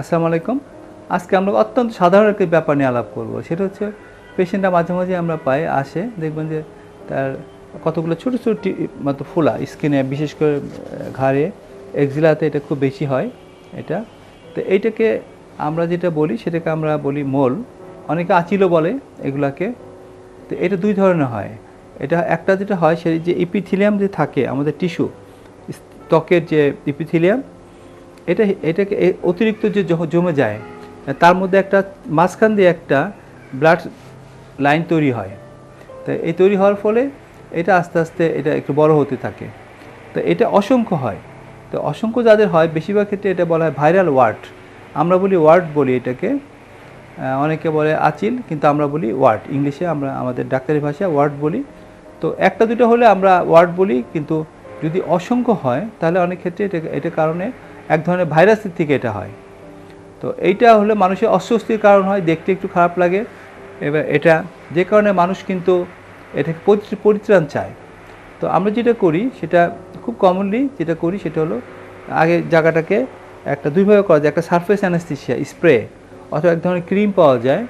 আসসালামু আলাইকুম। আজকে আমরা অত্যন্ত সাধারণ একটি ব্যাপার নিয়ে আলাপ করব। সেটা হচ্ছে পেশেন্টরা মাঝে মাঝে আমরা পাই, আসে, দেখবেন যে তার কতগুলো ছোটো ছোটো মতো ফোলা স্কিনে বিশেষ করে ঘাড়ে এক্সিলাতে এটা খুব বেশি হয় এটা। তো এইটাকে আমরা যেটা বলি, সেটাকে আমরা বলি মোল। অনেকে আচিলও বলে এগুলাকে। তো এটা দুই ধরনের হয়। এটা একটা যেটা হয় সেই যে ইপিথিলিয়াম যে থাকে, আমাদের টিস্যু ত্বকের যে ইপিথিলিয়াম এটা, এটাকে অতিরিক্ত যে জমে যায়, তার মধ্যে একটা মাঝখান দিয়ে একটা ব্লাড লাইন তৈরি হয়। তো এই তৈরি হওয়ার ফলে এটা আস্তে আস্তে এটা একটু বড় হতে থাকে। তো এটা অসংখ্য হয়। তো অসংখ্য যাদের হয়, বেশিরভাগ ক্ষেত্রে এটা বলা হয় ভাইরাল ওয়ার্ড আমরা বলি ওয়ার্ড বলি এটাকে অনেকে বলে আচিল, কিন্তু আমরা বলি ওয়ার্ড ইংলিশে আমরা, আমাদের ডাক্তারি ভাষায় ওয়ার্ড বলি তো একটা দুটো হলে আমরা ওয়ার্ড বলি, কিন্তু যদি অসংখ্য হয়, তাহলে অনেক ক্ষেত্রে এটা এটা কারণে এক ধরনের ভাইরাসের থেকে এটা হয়। তো এইটা হলে মানুষের অস্বস্তির কারণ হয়, দেখতে একটু খারাপ লাগে। এবার এটা, যে কারণে মানুষ কিন্তু এটাকে পরি- পরিত্রাণ চায়। তো আমরা যেটা করি, সেটা খুব কমনলি যেটা করি, সেটা হলো আগে জায়গাটাকে একটা দুইভাবে করা যায়। একটা সারফেস অ্যানাস্থেশিয়া স্প্রে অথবা এক ধরনের ক্রিম পাওয়া যায়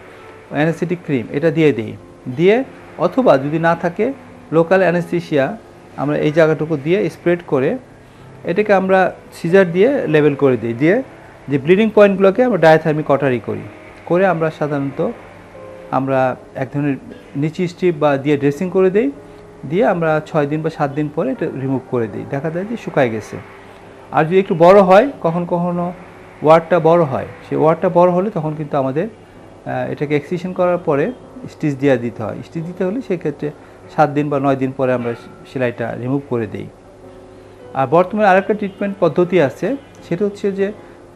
অ্যানাস্থেটিক ক্রিম এটা দিয়ে দিই। দিয়ে অথবা যদি না থাকে লোকাল অ্যানাস্থেশিয়া আমরা এই জায়গাটুকু দিয়ে স্প্রেড করে এটাকে আমরা সিজার দিয়ে লেভেল করে দিই। দিয়ে যে ব্লিডিং পয়েন্টগুলোকে আমরা ডায়াথার্মি কটারি করি। করে আমরা সাধারণত আমরা এক ধরনের নিচি স্ট্রিপ বা দিয়ে ড্রেসিং করে দিই। দিয়ে আমরা ছয় দিন বা সাত দিন পরে এটা রিমুভ করে দিই। দেখা যায় যে শুকায় গেছে। আর যদি একটু বড় হয়, কখন কখনো ওয়ার্ডটা বড় হয়। সেই ওয়ার্ডটা বড় হলে তখন কিন্তু আমাদের এটাকে এক্সিশন করার পরে স্টিচ দিয়ে দিতে হয়। স্টিচ দিতে হলে সেক্ষেত্রে সাত দিন বা নয় দিন পরে আমরা সেলাইটা রিমুভ করে দিই। আর বর্তমানে আরেকটা ট্রিটমেন্ট পদ্ধতি আছে, সেটা হচ্ছে যে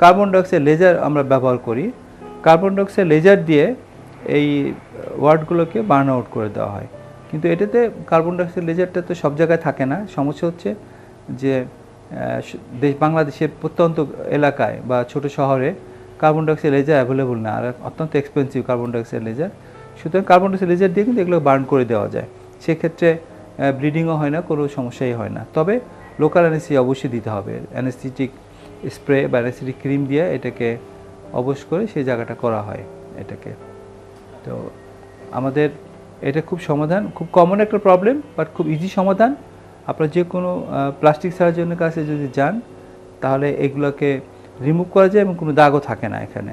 কার্বন ডাইঅক্সাইড লেজার আমরা ব্যবহার করি। কার্বন ডাইঅক্সাইড লেজার দিয়ে এই ওয়ার্ডগুলোকে বার্ন আউট করে দেওয়া হয়। কিন্তু এটাতে কার্বন ডাইঅক্সাইড লেজারটা তো সব জায়গায় থাকে না। সমস্যা হচ্ছে যে দেশ, বাংলাদেশের প্রত্যন্ত এলাকায় বা ছোট শহরে কার্বন ডাইঅক্সাইড লেজার অ্যাভেলেবল না। আর অত্যন্ত এক্সপেন্সিভ কার্বন ডাইঅক্সাইড লেজার সুতরাং কার্বন ডাইঅক্সাইড লেজার দিয়ে কিন্তু এগুলো বার্ন করে দেওয়া যায়। সেক্ষেত্রে ব্লিডিংও হয় না, কোনো সমস্যাই হয় না। তবে লোকাল অ্যানেসি অবশ্যই দিতে হবে। অ্যানেস্থেটিক স্প্রে বা অ্যানেস্থেটিক ক্রিম দিয়ে এটাকে অবশ করে সেই জায়গাটা করা হয় এটাকে। তো আমাদের এটা খুব সমাধান, খুব কমন একটা প্রবলেম বাট খুব ইজি সমাধান। আপনারা যে কোনো প্লাস্টিক সার্জনের কাছে যদি যান, তাহলে এগুলোকে রিমুভ করা যায় এবং কোনো দাগও থাকে না এখানে।